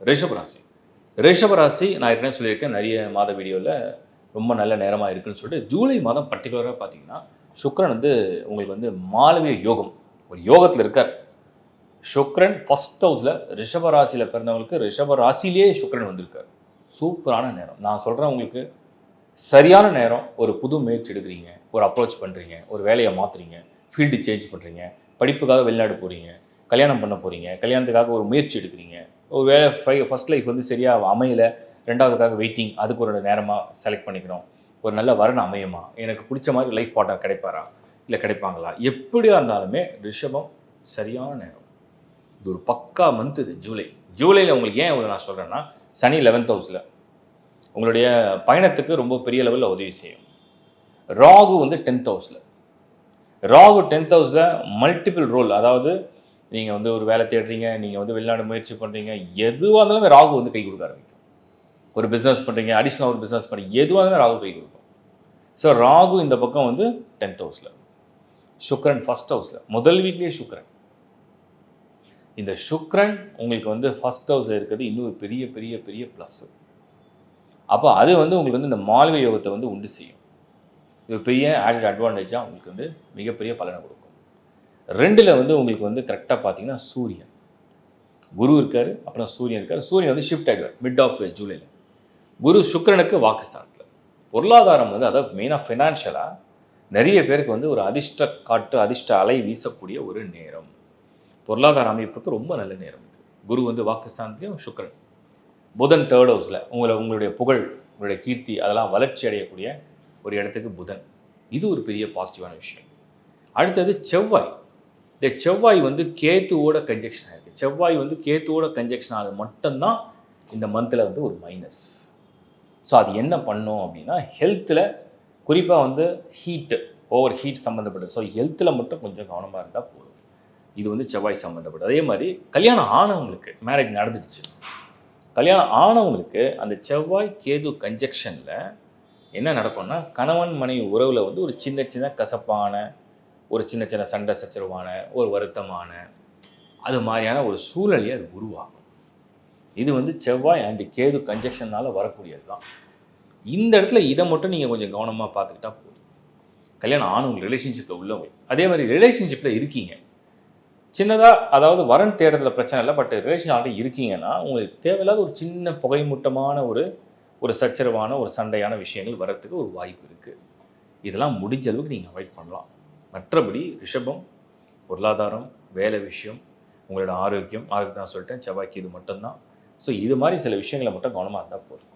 ரிஷபராசி ரிஷபராசி நான் ஏற்கனவே சொல்லியிருக்கேன் நிறைய மாத வீடியோவில் ரொம்ப நல்ல நேரமாக இருக்குன்னு சொல்லிட்டு ஜூலை மாதம் பர்டிகுலராக பார்த்தீங்கன்னா சுக்ரன் வந்து உங்களுக்கு வந்து மாலவிய யோகம் ஒரு யோகத்தில் இருக்கார். சுக்ரன் ஃபஸ்ட் ஹவுஸில் ரிஷபராசியில் பிறந்தவங்களுக்கு ரிஷபராசிலேயே சுக்ரன் வந்திருக்கார். சூப்பரான நேரம். நான் சொல்கிறேன் உங்களுக்கு சரியான நேரம் ஒரு புது முயற்சி எடுக்கிறீங்க ஒரு அப்ரோச் பண்ணுறீங்க ஒரு வேலையை மாற்றுறீங்க ஃபீல்டு சேஞ்ச் பண்ணுறீங்க படிப்புக்காக வெளிநாடு போகிறீங்க கல்யாணம் பண்ண போகிறீங்க கல்யாணத்துக்காக ஒரு முயற்சி எடுக்கிறீங்க ஒரு வேலை ஃபை ஃபஸ்ட் லைஃப் வந்து சரியாக அமையலை. ரெண்டாவதுக்காக வெயிட்டிங் அதுக்கு ஒரு நேரமாக செலக்ட் பண்ணிக்கணும். ஒரு நல்ல வரன் அமையுமா? எனக்கு பிடிச்ச மாதிரி லைஃப் பார்ட்னர் கிடைப்பாரா? இல்லை கிடைப்பாங்களா? எப்படியா இருந்தாலுமே ரிஷபம் சரியான நேரம். இது ஒரு பக்கா மந்த் இது ஜூலை. ஜூலையில் உங்களுக்கு ஏன் இவ்வளோ நான் சொல்கிறேன்னா சனி லெவன்த் ஹவுஸில் உங்களுடைய பயணத்துக்கு ரொம்ப பெரிய லெவலில் உதவி செய்யும். ராகு வந்து டென்த் ஹவுஸில் ராகு டென்த் ஹவுஸில் மல்டிபிள் ரோல் அதாவது நீங்கள் வந்து ஒரு வேலை தேடுறீங்க நீங்கள் வந்து வெளிநாடு முயற்சி பண்ணுறீங்க எதுவாக இருந்தாலுமே ராகு வந்து கை கொடுக்க ஆரம்பிக்கும். ஒரு பிஸ்னஸ் பண்ணுறீங்க அடிஷ்னலாக ஒரு பிஸ்னஸ் பண்ணுறீங்க எதுவாக இருந்தாலும் ராகு கை கொடுக்கும். ஸோ ராகு இந்த பக்கம் வந்து டென்த் ஹவுஸில் சுக்ரன் ஃபஸ்ட் ஹவுஸில் முதல் வீட்லேயே சுக்ரன் இந்த சுக்ரன் உங்களுக்கு வந்து ஃபஸ்ட் ஹவுஸில் இருக்கிறது இன்னும் பெரிய பெரிய பெரிய ப்ளஸ்ஸு அப்போ அது வந்து உங்களுக்கு வந்து இந்த மால்விய யோகத்தை வந்து உண்டு செய்யும். இது பெரிய ஆடட் அட்வான்டேஜாக உங்களுக்கு வந்து மிகப்பெரிய பலனை கொடுக்கும். ரெண்டில் வந்து உங்களுக்கு வந்து கரெக்டாக பார்த்தீங்கன்னா சூரியன். குரு இருக்கார் அப்புறம் சூரியன் இருக்கார். சூரியன் வந்து ஷிஃப்ட் ஆகிடுவார் மிட் ஆஃப் ஜூலையில் குரு சுக்கரனுக்கு வாக்குஸ்தானத்தில். பொருளாதாரம் வந்து அதாவது மெயினாக ஃபினான்ஷியலாக நிறைய பேருக்கு வந்து ஒரு அதிர்ஷ்ட காற்று அதிர்ஷ்ட அலை வீசக்கூடிய ஒரு நேரம். பொருளாதார அமைப்புக்கு ரொம்ப நல்ல நேரம் இது. குரு வந்து வாக்குஸ்தானத்துலேயும் சுக்கரன். புதன் தேர்ட் ஹவுஸில் உங்களை உங்களுடைய புகழ் உங்களுடைய கீர்த்தி அதெல்லாம் வளர்ச்சி அடையக்கூடிய ஒரு இடத்துக்கு புதன். இது ஒரு பெரிய பாசிட்டிவான விஷயம். அடுத்தது செவ்வாய். இந்த செவ்வாய் வந்து கேத்துவோட கன்ஜெக்ஷன் ஆகிருக்கு செவ்வாய் வந்து கேத்துவோட கன்ஜெக்ஷன் ஆகுது மட்டும்தான் இந்த மந்தில் வந்து ஒரு மைனஸ் ஸோ அது என்ன பண்ணும் அப்படின்னா ஹெல்த்தில் குறிப்பாக வந்து ஹீட்டு ஓவர் ஹீட் சம்மந்தப்பட்டது ஸோ ஹெல்த்தில் மட்டும் கொஞ்சம் கவனமாக இருந்தால் போதும். இது வந்து செவ்வாய் சம்மந்தப்பட்டது அதே மாதிரி கல்யாணம் ஆனவங்களுக்கு மேரேஜ் நடந்துடுச்சு. கல்யாணம் ஆனவங்களுக்கு அந்த செவ்வாய் கேது கன்ஜெக்ஷனில் என்ன நடக்கும்னா கணவன் மனைவி உறவில் வந்து ஒரு சின்ன சின்ன கசப்பான ஒரு சின்ன சின்ன சண்டை சச்சரவான ஒரு வருத்தமான அது மாதிரியான ஒரு சூழலையை அது உருவாக்கும். இது வந்து செவ்வாய் அண்டு கேது கன்ஜெக்ஷனால் வரக்கூடியது தான் இந்த இடத்துல இதை மட்டும் நீங்கள் கொஞ்சம் கவனமாக பார்த்துக்கிட்டா போதும். கல்யாணம் ஆனவங்க ரிலேஷன்ஷிப்பில் உள்ளவங்க. அதே மாதிரி ரிலேஷன்ஷிப்பில் இருக்கீங்க. சின்னதாக அதாவது வரன் தேடுறதுல பிரச்சனை இல்லை பட் ரிலேஷன் ஆல்ரெடி இருக்கீங்கன்னா உங்களுக்கு தேவையில்லாத ஒரு சின்ன புகைமூட்டமான ஒரு ஒரு சச்சரவான ஒரு சண்டையான விஷயங்கள் வர்றதுக்கு ஒரு வாய்ப்பு இருக்குது இதெல்லாம் முடிஞ்ச அளவுக்கு நீங்கள் அவாய்ட் பண்ணலாம். மற்றபடி ரிஷபம் பொருளாதாரம் வேலை விஷயம் உங்களோட ஆரோக்கியம் ஆரோக்கியம் நான் சொல்லிட்டேன். செவ்வாய்க்கு இது மட்டும்தான். ஸோ இது மாதிரி சில விஷயங்களை மட்டும் கவனமாக இருந்தால் போதும்.